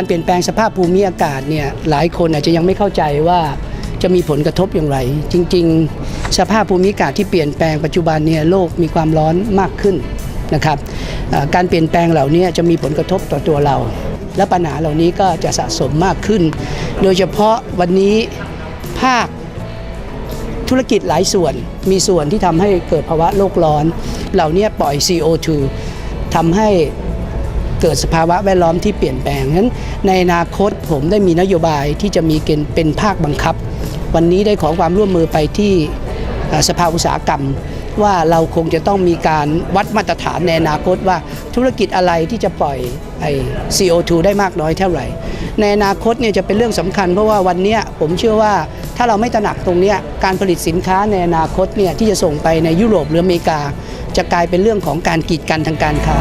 การเปลี่ยนแปลงสภาพภูมิอากาศเนี่ยหลายคนอาจจะยังไม่เข้าใจว่าจะมีผลกระทบอย่างไร จริง ๆ สภาพภูมิอากาศที่เปลี่ยนแปลงปัจจุบันเนี่ยโลกมีความร้อนมากขึ้นนะครับการเปลี่ยนแปลงเหล่านี้จะมีผลกระทบต่อตัวเรา และปัญหาเหล่านี้ก็จะสะสมมากขึ้น โดยเฉพาะวันนี้ภาคธุรกิจหลายส่วนมีส่วนที่ทำให้เกิดภาวะโลกร้อน เหล่านี้ปล่อย CO2 ทำให้ เกิดสภาวะแวดล้อมที่เปลี่ยนแปลงนั้นในอนาคตผมได้มีนโยบายที่จะมีเกณฑ์เป็นภาคบังคับ วันนี้ได้ขอความร่วมมือไปที่สภาอุตสาหกรรม ว่าเราคงจะต้องมีการวัดมาตรฐานในอนาคตว่าธุรกิจอะไรที่จะปล่อยไอ้ CO2 ได้มากน้อยเท่าไหร่ ในอนาคตเนี่ยจะเป็นเรื่องสำคัญ เพราะว่าวันนี้ผมเชื่อว่าถ้าเราไม่ตระหนักตรงนี้การผลิตสินค้าในอนาคตเนี่ยที่จะส่งไปในยุโรปหรืออเมริกา จะกลายเป็นเรื่องของการกีดกันทางการค้า